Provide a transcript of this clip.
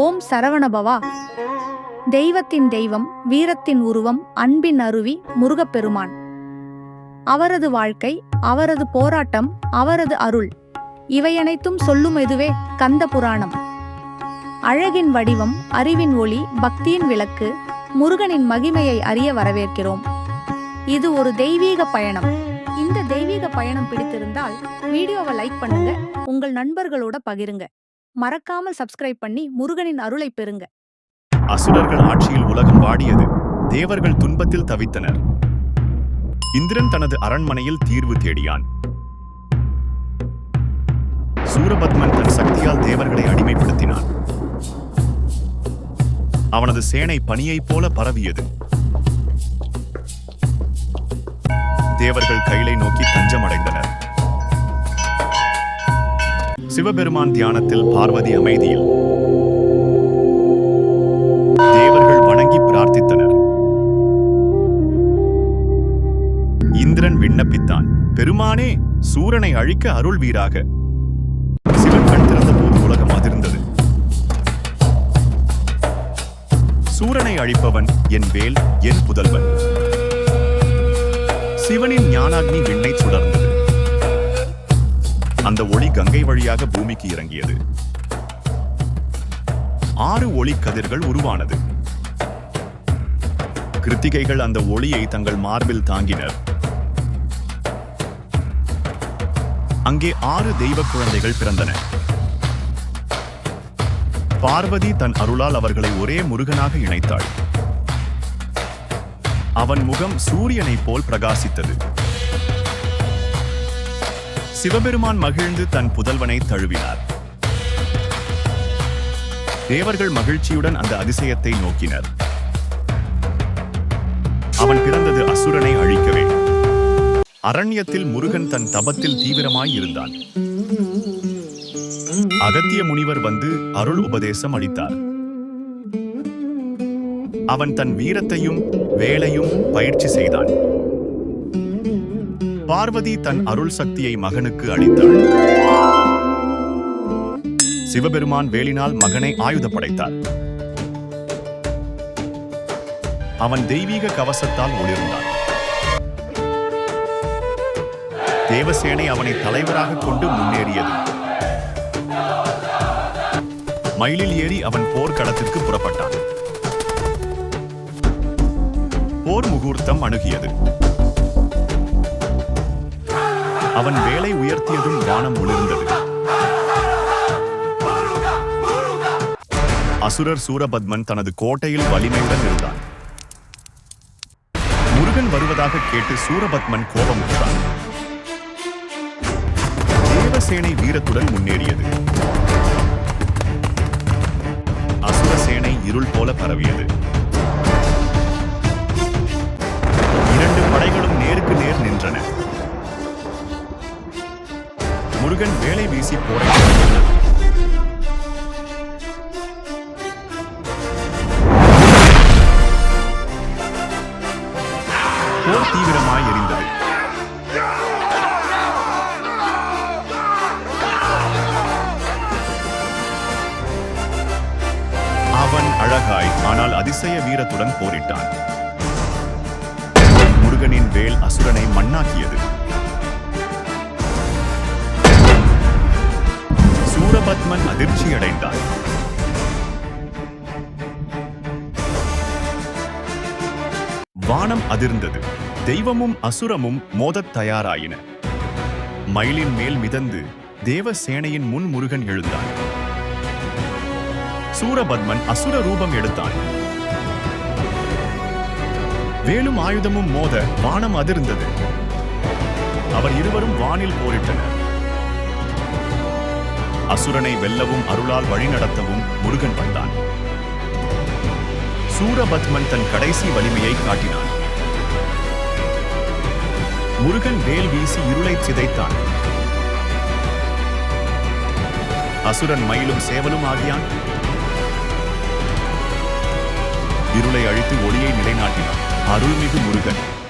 ஓம் சரவணபவா. தெய்வத்தின் தெய்வம் வீரத்தின் உருவம் அன்பின் அருவி முருகப்பெருமான். அவரது வாழ்க்கை அவரது போராட்டம் அவரது அருள். இவையனைத்தும் சொல்லும் எதுவே கந்த புராணம் அழகின் வடிவம் அறிவின் ஒளி பக்தியின் விளக்கு முருகனின் மகிமையை அறிய வரவேற்கிறோம். இது ஒரு தெய்வீக பயணம். இந்த தெய்வீக பயணம் பிடித்திருந்தால் வீடியோவை லைக் பண்ணுங்க உங்கள் நண்பர்களோட பகிருங்க. மறக்காமல் சப்ஸ்கிரைப் பண்ணி முருகனின் அருளை பெறுங்க. அசுரர்கள் ஆட்சியில் உலகம் வாடியது. தேவர்கள் துன்பத்தில் தவித்தனர். இந்திரன் தனது அரண்மனையில் தீர்வு தேடியான். சூரபத்மன் தன் சக்தியால் தேவர்களை அடிமைப்படுத்தினான். அவனது சேனை பனியைப் போல பரவியது. தேவர்கள் கைலை நோக்கி தஞ்சமடைந்தனர். சிவபெருமான் தியானத்தில் பார்வதி அமைதியில். தேவர்கள் வணங்கி பிரார்த்தித்தனர். இந்திரன் விண்ணப்பித்தான். பெருமானே சூரனை அழிக்க அருள் வீராக. சிவன் கண் திறந்தபோது உலகம் அதிர்ந்தது. சூரனை அழிப்பவன் என் வேல் என் புதல்வன். சிவனின் ஞானாக்னி விண்ணை சுடர்ந்து. அந்த ஒளி கங்கை வழியாக பூமிக்கு இறங்கியது. ஆறு ஒளி கதிர்கள் உருவானது. கிருத்திகைகள் அந்த ஒளியை தங்கள் மார்பில் தாங்கினர். அங்கே ஆறு தெய்வ குழந்தைகள் பிறந்தன. பார்வதி தன் அருளால் அவர்களை ஒரே முருகனாக இணைத்தாள். அவன் முகம் சூரியனைப் போல் பிரகாசித்தது. சிவபெருமான் மகிழ்ந்து தன் புதல்வனை தழுவினார். தேவர்கள் மகிழ்ச்சியுடன் அந்த அதிசயத்தை நோக்கினர். அவன் பிறந்தது அசுரனை அழிக்கவே. அரண்யத்தில் முருகன் தன் தபத்தில் தீவிரமாய் இருந்தான். அகத்திய முனிவர் வந்து அருள் உபதேசம் அளித்தார். அவன் தன் வீரத்தையும் வேலையும் பயிற்சி செய்தான். பார்வதி தன் அருள் சக்தியை மகனுக்கு அளித்தாள். சிவபெருமான் வேலினால் மகனை ஆயுத படைத்தார். அவன் தெய்வீக கவசத்தால் ஒளிர்ந்தான். தேவசேனை அவனை தலைவராக கொண்டு முன்னேறியது. மயிலில் ஏறி அவன் போர்க்களத்திற்கு புறப்பட்டான். போர் முகூர்த்தம் அணுகியது. அவன் வேலை உயர்த்தியதும் வானம் ஒளிர்ந்தது அசுரர் சூரபத்மன் தனது கோட்டையில் வலிமையுடன் இருந்தான். முருகன் வருவதாக கேட்டு சூரபத்மன் கோபமுற்றான். தேவசேனை வீரத்துடன் முன்னேறியது. அசுர சேனை இருள் போல பரவியது. முருகன் வேலை வீசி போரை போர் தீவிரமாய் எரிந்தது. அவன் அழகாய் ஆனால் அதிசய வீரத்துடன் போரிட்டான். முருகனின் வேல் அசுரனை மண்ணாக்கியது. சூரபத்மன் அதிர்ச்சியடைந்தார். வானம் அதிர்ந்தது. தெய்வமும் அசுரமும் மோதத் தயாராயின. மயிலின் மேல் மிதந்து தேவசேனையின் முன் முருகன் எழுந்தான். சூரபத்மன் அசுர ரூபம் எடுத்தான். வேலும் ஆயுதமும் மோத வானம் அதிர்ந்தது. அவர் இருவரும் வானில் போரிட்டனர். அசுரனை வெல்லவும் அருளால் வழிநடத்தவும் முருகன் வந்தான். சூரபத்மன் தன் கடைசி வலிமையை காட்டினான். முருகன் வேல் வீசி இருளை சிதைத்தான். அசுரன் மயிலும் சேவலும் ஆகியான். இருளை அழித்து ஒளியை நிலைநாட்டினான். அருள்மிகு முருகன்.